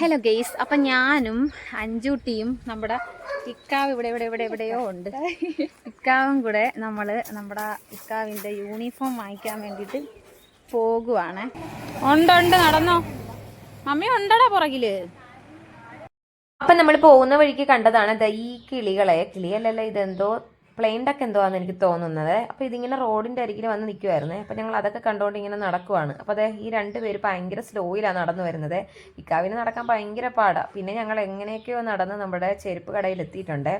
Hello guys അപ്പം ഞാനും അഞ്ചുട്ടിയും നമ്മുടെ ഇക്കാവ് ഇവിടെ ഇവിടെ ഇവിടെ എവിടെയോ ഉണ്ട്. ഇക്കാവും കൂടെ നമ്മൾ നമ്മുടെ ഇക്കാവിന്റെ യൂണിഫോം വാങ്ങിക്കാൻ വേണ്ടിട്ട് പോകുവാണ്. ഉണ്ട്. നടന്നോ. മമ്മി ഉണ്ടടാ പുറകിൽ. അപ്പം നമ്മൾ പോകുന്ന വഴിക്ക് കണ്ടതാണ് ദാ ഈ കിളികളെ. കിളിയല്ലല്ല ഇതെന്തോ പ്ലെയിൻ ഡക്ക് എന്തോ ആണെന്ന് എനിക്ക് തോന്നുന്നത്. അപ്പോൾ ഇതിങ്ങനെ റോഡിന്റെ അരികിൽ വന്ന് നിൽക്കുമായിരുന്നേ അപ്പോൾ ഞങ്ങൾ അതൊക്കെ കണ്ടുകൊണ്ട് ഇങ്ങനെ നടക്കുവാണ്. അപ്പോൾ അതെ ഈ രണ്ട് പേര് ഭയങ്കര സ്ലോയിലാണ് നടന്നു വരുന്നത്. ഇക്കാവിന് നടക്കാൻ ഭയങ്കര പാടാണ് പിന്നെ ഞങ്ങൾ എങ്ങനെയൊക്കെയോ നടന്ന് നമ്മുടെ ചെരുപ്പ് കടയിൽ എത്തിയിട്ടുണ്ട്.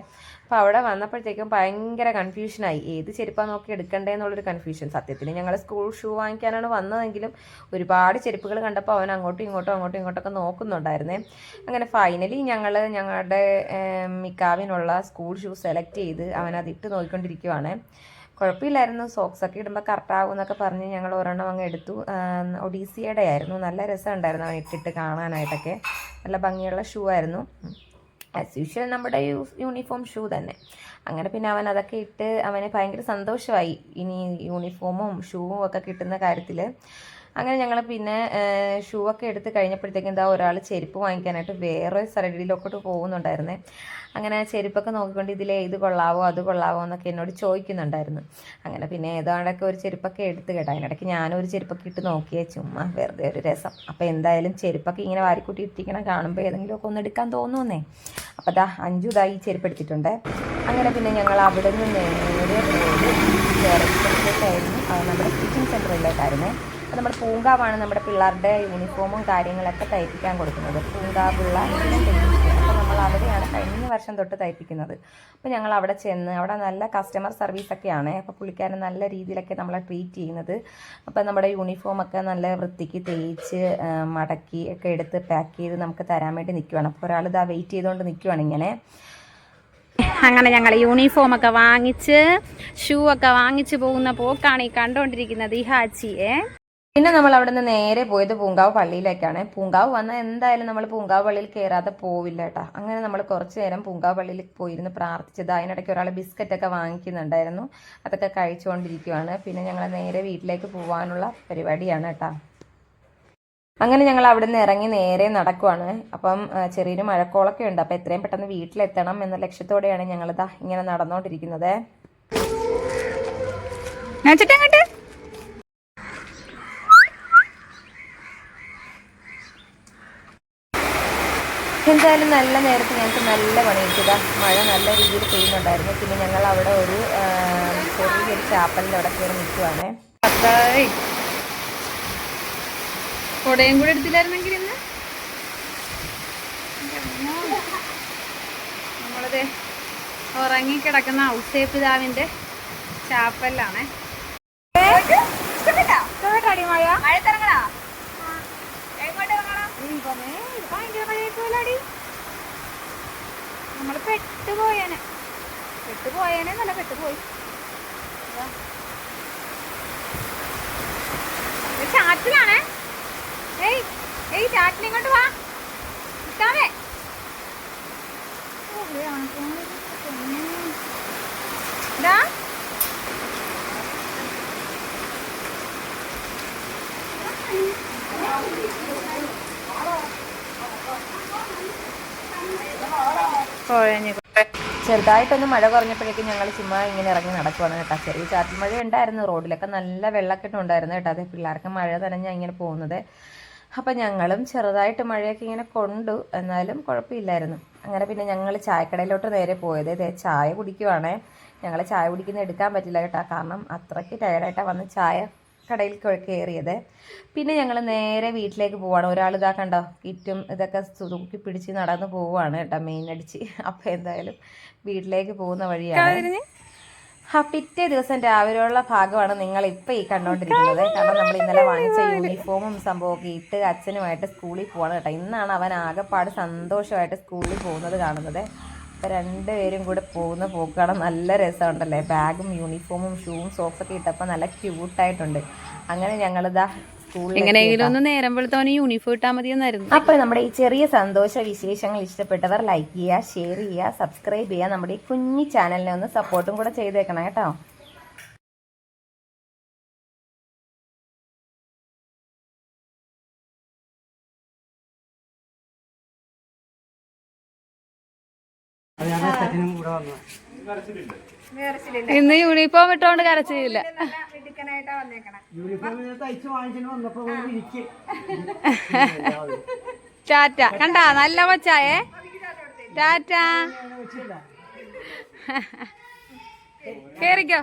അപ്പോൾ അവിടെ വന്നപ്പോഴത്തേക്കും ഭയങ്കര കൺഫ്യൂഷനായി. ഏത് ചെരുപ്പാണ് നോക്കി എടുക്കണ്ടേ എന്നുള്ളൊരു കൺഫ്യൂഷൻ. സത്യത്തിൽ ഞങ്ങൾ സ്കൂൾ ഷൂ വാങ്ങിക്കാനാണ് വന്നതെങ്കിലും ഒരുപാട് ചെരുപ്പുകൾ കണ്ടപ്പോൾ അവൻ അങ്ങോട്ടും ഇങ്ങോട്ടും അങ്ങോട്ടും ഇങ്ങോട്ടൊക്കെ നോക്കുന്നുണ്ടായിരുന്നേ. അങ്ങനെ ഫൈനലി ഞങ്ങൾ ഞങ്ങളുടെ മിക്കാവിനുള്ള സ്കൂൾ ഷൂ സെലക്ട് ചെയ്ത് അവൻ അത് ഇട്ട് നോക്കിക്കൊണ്ടിരിക്കുവാണ് കുഴപ്പമില്ലായിരുന്നു. സോക്സ് ഒക്കെ ഇടുമ്പോൾ കറക്റ്റ് ആകും എന്നൊക്കെ പറഞ്ഞ് ഞങ്ങൾ ഒരെണ്ണം അങ്ങ് എടുത്തു. ഒഡീസിയുടെ ആയിരുന്നു. നല്ല രസമുണ്ടായിരുന്നു അവൻ ഇട്ടിട്ട് കാണാനായിട്ടൊക്കെ. നല്ല ഭംഗിയുള്ള ഷൂ ആയിരുന്നു. ആസ് യൂഷ്വൽ നമ്മുടെ യൂണിഫോം ഷൂ തന്നെ. അങ്ങനെ പിന്നെ അവൻ അതൊക്കെ ഇട്ട് അവന് ഭയങ്കര സന്തോഷമായി. ഇനി യൂണിഫോമും ഷൂവും ഒക്കെ കിട്ടുന്ന കാര്യത്തിൽ അങ്ങനെ ഞങ്ങൾ പിന്നെ ഷൂ ഒക്കെ എടുത്ത് കഴിഞ്ഞപ്പോഴത്തേക്കും എന്താ ഒരാൾ ചെരുപ്പ് വാങ്ങിക്കാനായിട്ട് വേറെ സൈഡിലൊക്കെ പോകുന്നുണ്ടായിരുന്നേ. അങ്ങനെ ചെരുപ്പൊക്കെ നോക്കിക്കൊണ്ട് ഇതിൽ ഏത് കൊള്ളാവോ അത് കൊള്ളാവോ എന്നൊക്കെ എന്നോട് ചോദിക്കുന്നുണ്ടായിരുന്നു. അങ്ങനെ പിന്നെ ഏതാണ്ടൊക്കെ ഒരു ചെരുപ്പൊക്കെ എടുത്ത് കേട്ടോ. അതിനിടയ്ക്ക് ഞാനും ഒരു ചെരുപ്പൊക്കെ ഇട്ട് നോക്കിയേ ചുമ്മാ വെറുതെ ഒരു രസം. അപ്പോൾ എന്തായാലും ചെരുപ്പൊക്കെ ഇങ്ങനെ വാരിക്കൂട്ടി ഇട്ടിരിക്കണം കാണുമ്പോൾ ഏതെങ്കിലുമൊക്കെ ഒന്ന് എടുക്കാൻ തോന്നുന്നേ. അപ്പോൾ ദാ അഞ്ചു ദാ ഈ ചെരുപ്പ് എടുത്തിട്ടുണ്ട്. അങ്ങനെ പിന്നെ ഞങ്ങൾ അവിടെ നിന്ന് നേരെ ഡയറക്ടറിലേക്കായിരുന്നു അത് നമ്മുടെ സ്റ്റിച്ചിങ് സെന്ററിലേക്കായിരുന്നേ അപ്പോൾ നമ്മുടെ പൂങ്കാവാണ് നമ്മുടെ പിള്ളേരുടെ യൂണിഫോമും കാര്യങ്ങളൊക്കെ തയ്പ്പിക്കാൻ കൊടുക്കുന്നത്. പൂങ്കാവുള്ള അപ്പോൾ നമ്മൾ അവിടെയാണ് കഴിഞ്ഞ വർഷം തൊട്ട് തയ്പ്പിക്കുന്നത്. അപ്പോൾ ഞങ്ങൾ അവിടെ ചെന്ന് അവിടെ നല്ല കസ്റ്റമർ സർവീസൊക്കെയാണ് അപ്പോൾ പുള്ളിക്കാരൻ നല്ല രീതിയിലൊക്കെ നമ്മളെ ട്രീറ്റ് ചെയ്യുന്നത്. അപ്പോൾ നമ്മുടെ യൂണിഫോമൊക്കെ നല്ല വൃത്തിക്ക് തേച്ച് മടക്കി ഒക്കെ എടുത്ത് പാക്ക് ചെയ്ത് നമുക്ക് തരാൻ വേണ്ടി നിൽക്കുവാണ് അപ്പോൾ ഒരാൾ ഇതാ വെയിറ്റ് ചെയ്തുകൊണ്ട് നിൽക്കുവാണ് ഇങ്ങനെ. അങ്ങനെ ഞങ്ങൾ യൂണിഫോമൊക്കെ വാങ്ങിച്ച് ഷൂ ഒക്കെ വാങ്ങിച്ച് പോകുന്ന പോക്കാണ് ഈ കണ്ടുകൊണ്ടിരിക്കുന്നത് ഈ ഹാച്ചിയെ പിന്നെ നമ്മൾ അവിടെ നിന്ന് നേരെ പോയത് പൂങ്കാവ് പള്ളിയിലേക്കാണ്. പൂങ്കാവ് വന്നാൽ എന്തായാലും നമ്മൾ പൂങ്കാവ് പള്ളിയിൽ കയറാതെ പോവില്ല കേട്ടോ. അങ്ങനെ നമ്മൾ കുറച്ച് നേരം പൂങ്കാവ് പള്ളിയിൽ പോയിരുന്ന് പ്രാർത്ഥിച്ചത്. അതിനിടയ്ക്ക് ഒരാൾ ബിസ്ക്കറ്റ് ഒക്കെ വാങ്ങിക്കുന്നുണ്ടായിരുന്നു. അതൊക്കെ കഴിച്ചുകൊണ്ടിരിക്കുവാണ്. പിന്നെ ഞങ്ങൾ നേരെ വീട്ടിലേക്ക് പോകാനുള്ള പരിപാടിയാണ് കേട്ടോ. അങ്ങനെ ഞങ്ങൾ അവിടെ നിന്ന് ഇറങ്ങി നേരെ നടക്കുവാണ്. അപ്പം ചെറിയൊരു മഴക്കോളൊക്കെ ഉണ്ട്. അപ്പം എത്രയും പെട്ടെന്ന് വീട്ടിലെത്തണം എന്ന ലക്ഷ്യത്തോടെയാണ് ഞങ്ങളിതാ ഇങ്ങനെ നടന്നുകൊണ്ടിരിക്കുന്നത് അങ്ങോട്ട് എന്തായാലും നല്ല നേരത്തെ ഞങ്ങൾക്ക് നല്ല പണി കിട്ടിയതാ മഴ നല്ല രീതിയിൽ പെയ്യുന്നുണ്ടായിരുന്നു. പിന്നെ ഞങ്ങൾ അവിടെ ഒരു ചെറിയൊരു ചാപ്പലിന്റെ അവിടെ കയറി നിൽക്കുവാണ്. കൊടയും കൂടെ എടുത്തില്ലായിരുന്നെങ്കിൽ ഇന്ന്? നമ്മളത് ഉറങ്ങിക്കിടക്കുന്ന ഔസേ പിതാവിന്റെ ചാപ്പലിലാണ്. നമ്മൾ പെട്ടുപോയേനെ പെട്ടുപോയേനെ നല്ല പെട്ടുപോയി ഇതാ. ഇത് ചാറ്റിലാണേ. ഏയ് ഏയ് ചാറ്റിൽ ഇങ്ങോട്ട് വാ. നിൽക്കാവേ ഇതാ. ചെറുതായിട്ടൊന്ന് മഴ കുറഞ്ഞപ്പോഴേക്കും ഞങ്ങൾ ചുമ്മാ ഇങ്ങനെ ഇറങ്ങി നടക്കുവാണ് കേട്ടോ. ചെറിയ ചാറ്റൽ മഴ ഉണ്ടായിരുന്നു റോഡിലൊക്കെ നല്ല വെള്ളക്കെട്ട് ഉണ്ടായിരുന്നു കേട്ടോ. അതെ പിള്ളേർക്ക് മഴ നനഞ്ഞാൽ ഇങ്ങനെ പോകുന്നത്. അപ്പം ഞങ്ങളും ചെറുതായിട്ട് മഴയൊക്കെ ഇങ്ങനെ കൊണ്ടു. എന്നാലും കുഴപ്പമില്ലായിരുന്നു. അങ്ങനെ പിന്നെ ഞങ്ങൾ ചായക്കടയിലോട്ട് നേരെ പോയത്. ഇതേ ചായ കുടിക്കുവാണേ. ഞങ്ങൾ ചായ കുടിക്കുന്ന എടുക്കാൻ പറ്റില്ല കേട്ടോ. കാരണം അത്രയ്ക്ക് ടയർഡായിട്ടാണ് വന്ന് ചായ കടയിൽ കയറിയത് പിന്നെ ഞങ്ങൾ നേരെ വീട്ടിലേക്ക് പോവാണ്. ഒരാൾ ഇതാ കണ്ടോ കിറ്റും ഇതൊക്കെ തൂക്കി പിടിച്ച് നടന്ന് പോവുകയാണ് കേട്ടോ മെയിൻ അടിച്ച്. അപ്പം എന്തായാലും വീട്ടിലേക്ക് പോകുന്ന വഴിയാണ്. ആ പിറ്റേ ദിവസം രാവിലെയുള്ള ഭാഗമാണ് നിങ്ങൾ ഇപ്പം ഈ കണ്ടുകൊണ്ടിരിക്കുന്നത് കാരണം നമ്മൾ ഇന്നലെ വാങ്ങിച്ച യൂണിഫോമും സംഭവമൊക്കെ ഇട്ട് അച്ഛനുമായിട്ട് സ്കൂളിൽ പോവാണ് കേട്ടോ. ഇന്നാണ് അവൻ ആകെപ്പാട് സന്തോഷമായിട്ട് സ്കൂളിൽ പോകുന്നത് കാണുന്നത്. അപ്പോൾ രണ്ടുപേരും കൂടെ പോകുന്ന പോക്കുകളും നല്ല രസമുണ്ടല്ലേ? ബാഗും യൂണിഫോമും ഷൂവും സോക്സൊക്കെ ഇട്ടപ്പോൾ നല്ല ക്യൂട്ടായിട്ടുണ്ട് അങ്ങനെ ഞങ്ങളിതാ സ്കൂളിൽ എങ്ങനെയെങ്കിലും ഒന്ന് നേരം വെളുത്തവന് യൂണിഫോം ഇട്ടാൽ മതിയെന്നായിരുന്നു. അപ്പോൾ നമ്മുടെ ഈ ചെറിയ സന്തോഷ വിശേഷങ്ങൾ ഇഷ്ടപ്പെട്ടവർ ലൈക്ക് ചെയ്യുക ഷെയർ ചെയ്യുക സബ്സ്ക്രൈബ് ചെയ്യുക. നമ്മുടെ ഈ കുഞ്ഞി ചാനലിനെ ഒന്ന് സപ്പോർട്ടും കൂടെ ചെയ്തേക്കണം കേട്ടോ. ഇന്ന് യൂണിഫോം ഇട്ടോണ്ട് കരച്ചില്ല ടാറ്റ. കണ്ട? നല്ല മച്ചായേ ടാറ്റ. കേറിക്കോ.